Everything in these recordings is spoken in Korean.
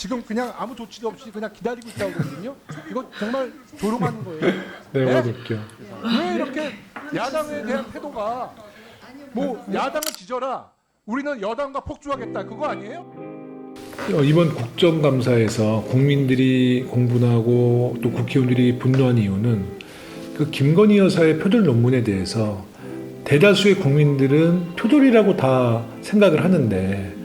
지금 그냥 아무 조치도 없이 그냥 기다리고 있다고 그러거든요. 이거 정말 조롱하는 거예요. 네, 네? 맞을게요. 왜 이렇게 야당에 대한 태도가 뭐 야당은 지져라. 우리는 여당과 폭주하겠다. 그거 아니에요? 어, 이번 국정감사에서 국민들이 공분하고 또 국회의원들이 분노한 이유는 그 김건희 여사의 표절 논문에 대해서 대다수의 국민들은 표절이라고 다 생각을 하는데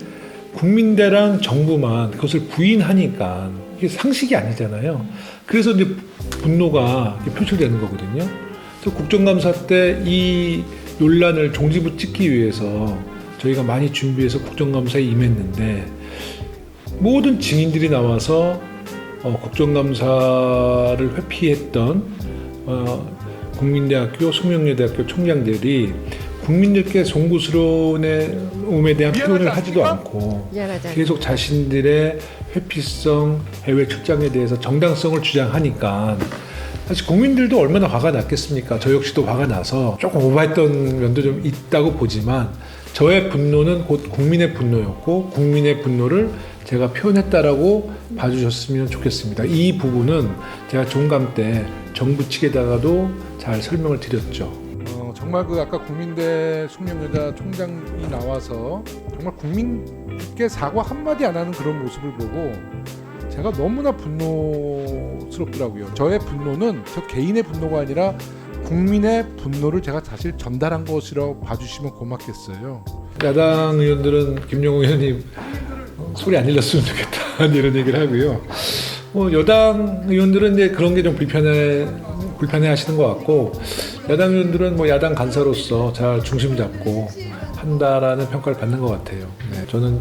국민대랑 정부만 그것을 부인하니까 이게 상식이 아니잖아요. 그래서 이제 분노가 표출되는 거거든요. 그래서 국정감사 때 이 논란을 종지부 찍기 위해서 저희가 많이 준비해서 국정감사에 임했는데 모든 증인들이 나와서 어, 국정감사를 회피했던 어, 국민대학교, 숙명여대학교 총장들이 국민들께 송구스러움에 대한 표현을 하지도? 않고. 계속 자신들의 회피성 해외 출장에 대해서 정당성을 주장하니까 사실 국민들도 얼마나 화가 났겠습니까? 저 역시도 화가 나서 조금 오버했던 면도 좀 있다고 보지만 저의 분노는 곧 국민의 분노였고 국민의 분노를 제가 표현했다라고 봐주셨으면 좋겠습니다. 이 부분은 제가 종감 때 정부 측에다가도 잘 설명을 드렸죠. 어, 정말 그 아까 국민대 숙명여자 총장이 나와서 정말 국민께 사과 한마디 안 하는 그런 모습을 보고 제가 너무나 분노스럽더라고요. 저의 분노는 저 개인의 분노가 아니라 국민의 분노를 제가 사실 전달한 것이라고 봐주시면 고맙겠어요. 야당 의원들은 김용호 의원님 소리 안 질렀으면 좋겠다 이런 얘기를 하고요. 뭐 여당 의원들은 이제 그런 게 좀 불편해 불편해 하시는 것 같고 야당 의원들은 뭐 야당 간사로서 잘 중심 잡고 한다라는 평가를 받는 것 같아요. 네, 저는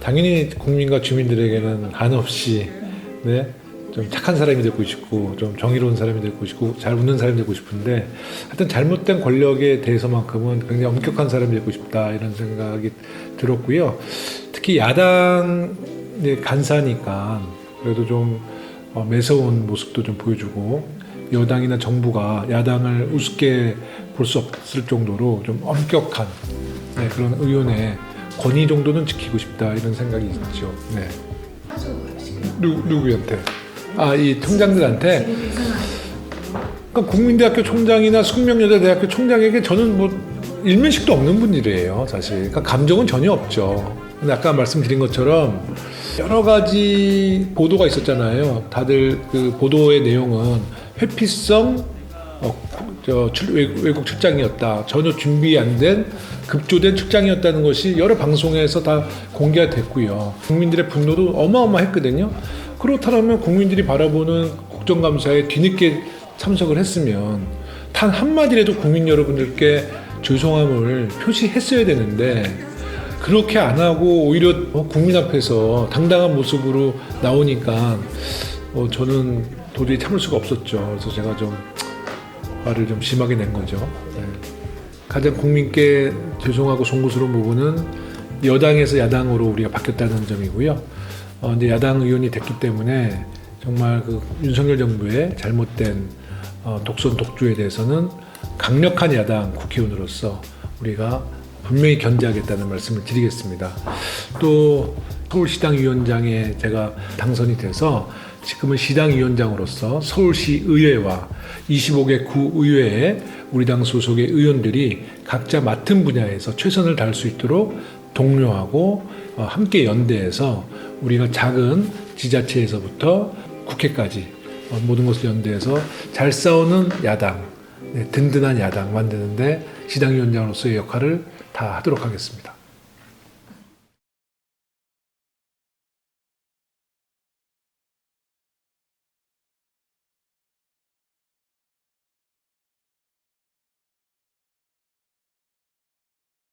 당연히 국민과 주민들에게는 한없이 네, 좀 착한 사람이 되고 싶고 좀 정의로운 사람이 되고 싶고 잘 웃는 사람이 되고 싶은데 하여튼 잘못된 권력에 대해서만큼은 굉장히 엄격한 사람이 되고 싶다 이런 생각이 들었고요. 특히 야당 이제 간사니까 그래도 좀 어, 매서운 모습도 좀 보여주고 여당이나 정부가 야당을 우습게 볼 수 없을 정도로 좀 엄격한 네, 그런 의원의 권위 정도는 지키고 싶다 이런 생각이 있죠. 네. 누, 누구한테? 아, 이 총장들한테? 그러니까 국민대학교 총장이나 숙명여자대학교 총장에게 저는 뭐 일면식도 없는 분들이에요, 사실. 그러니까 감정은 전혀 없죠. 아까 말씀드린 것처럼 여러 가지 보도가 있었잖아요. 다들 그 보도의 내용은 회피성 어, 저 출- 외- 외국 출장이었다. 전혀 준비 안 된 급조된 출장이었다는 것이 여러 방송에서 다 공개가 됐고요. 국민들의 분노도 어마어마했거든요. 그렇다면 국민들이 바라보는 국정감사에 뒤늦게 참석을 했으면 단 한마디라도 국민 여러분들께 죄송함을 표시했어야 되는데 그렇게 안 하고 오히려 어, 국민 앞에서 당당한 모습으로 나오니까 어, 저는 도저히 참을 수가 없었죠. 그래서 제가 좀 화를 좀 심하게 낸 거죠. 네. 가장 국민께 죄송하고 송구스러운 부분은 여당에서 야당으로 우리가 바뀌었다는 점이고요. 어, 이제 야당 의원이 됐기 때문에 정말 그 윤석열 정부의 잘못된 어, 독선 독주에 대해서는 강력한 야당 국회의원으로서 우리가 분명히 견제하겠다는 말씀을 드리겠습니다. 또 서울시당 위원장에 제가 당선이 돼서 지금은 시당 위원장으로서 서울시 의회와 25개 구 의회에 우리 당 소속의 의원들이 각자 맡은 분야에서 최선을 다할 수 있도록 독려하고 어, 함께 연대해서 우리가 작은 지자체에서부터 국회까지 어, 모든 것을 연대해서 잘 싸우는 야당, 네, 든든한 야당 만드는데 시당위원장으로서의 역할을 다 하도록 하겠습니다.